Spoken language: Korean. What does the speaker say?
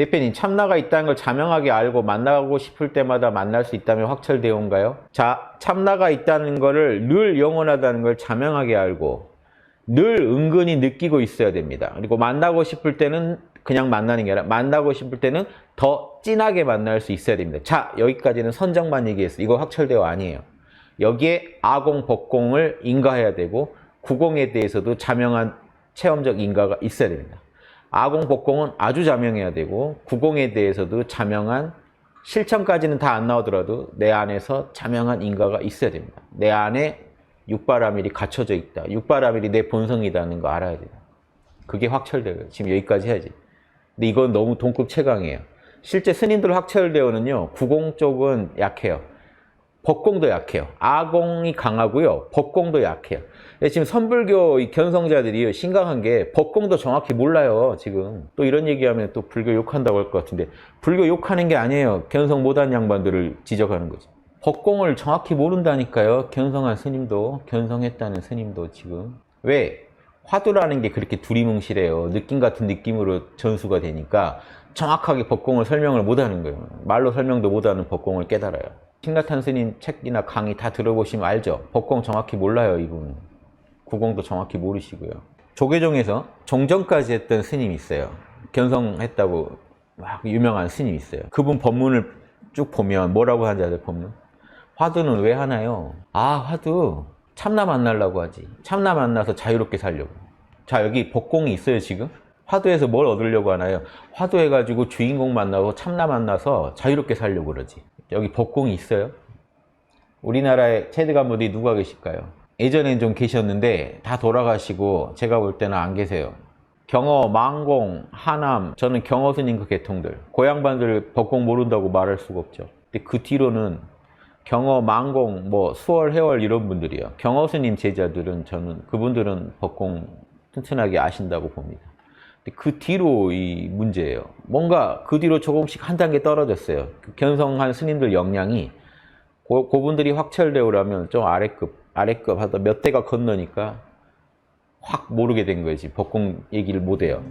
대표님 참나가 있다는 걸 자명하게 알고 만나고 싶을 때마다 만날 수 있다면 확철대오인가요? 자 참나가 있다는 거를 늘 영원하다는 걸 자명하게 알고 늘 은근히 느끼고 있어야 됩니다. 그리고 만나고 싶을 때는 그냥 만나는 게 아니라 만나고 싶을 때는 더 진하게 만날 수 있어야 됩니다. 자 여기까지는 선정만 얘기했어요. 이거 확철대오 아니에요. 여기에 아공, 법공을 인가해야 되고 구공에 대해서도 자명한 체험적 인가가 있어야 됩니다. 아공, 법공은 아주 자명해야 되고 구공에 대해서도 자명한 실천까지는 다 안 나오더라도 내 안에서 자명한 인가가 있어야 됩니다. 내 안에 육바라밀이 갖춰져 있다. 육바라밀이 내 본성이라는 거 알아야 돼요. 그게 확철되어요. 지금 여기까지 해야지. 근데 이건 너무 동급 최강이에요. 실제 스님들 확철대오는요, 구공 쪽은 약해요. 법공도 약해요. 아공이 강하고요. 법공도 약해요. 지금 선불교 이 견성자들이 심각한 게 법공도 정확히 몰라요. 지금 또 이런 얘기하면 또 불교 욕한다고 할 것 같은데 불교 욕하는 게 아니에요. 견성 못한 양반들을 지적하는 거지. 법공을 정확히 모른다니까요. 견성한 스님도 견성했다는 스님도 지금 왜 화두라는 게 그렇게 두리뭉실해요. 느낌 같은 느낌으로 전수가 되니까 정확하게 법공을 설명을 못하는 거예요. 말로 설명도 못하는 법공을 깨달아요. 신라탄 스님 책이나 강의 다 들어보시면 알죠. 법공 정확히 몰라요, 이분. 구공도 정확히 모르시고요. 조계종에서 종정까지 했던 스님이 있어요. 견성했다고 막 유명한 스님이 있어요. 그분 법문을 쭉 보면 뭐라고 하는지 아세요, 법문? 화두는 왜 하나요? 아, 화두. 참나 만나려고 하지. 참나 만나서 자유롭게 살려고. 자, 여기 법공이 있어요, 지금? 화두에서 뭘 얻으려고 하나요? 화두해가지고 주인공 만나고 참나 만나서 자유롭게 살려고 그러지. 여기 법공이 있어요? 우리나라에 체드 간부들이 누가 계실까요? 예전엔 좀 계셨는데 다 돌아가시고 제가 볼 때는 안 계세요. 경어, 망공, 하남, 저는 경어 스님 그 계통들. 고향반들 법공 모른다고 말할 수가 없죠. 근데 그 뒤로는 경어, 망공, 뭐 수월, 해월 이런 분들이요. 경어 스님 제자들은 저는 그분들은 법공 튼튼하게 아신다고 봅니다. 근데 그 뒤로 이 문제예요. 뭔가 그 뒤로 조금씩 한 단계 떨어졌어요. 그 견성한 스님들 역량이 고, 그분들이 확철되오라면 좀 아래급, 아래급 하다 몇 대가 건너니까 확 모르게 된 거지. 법공 얘기를 못 해요.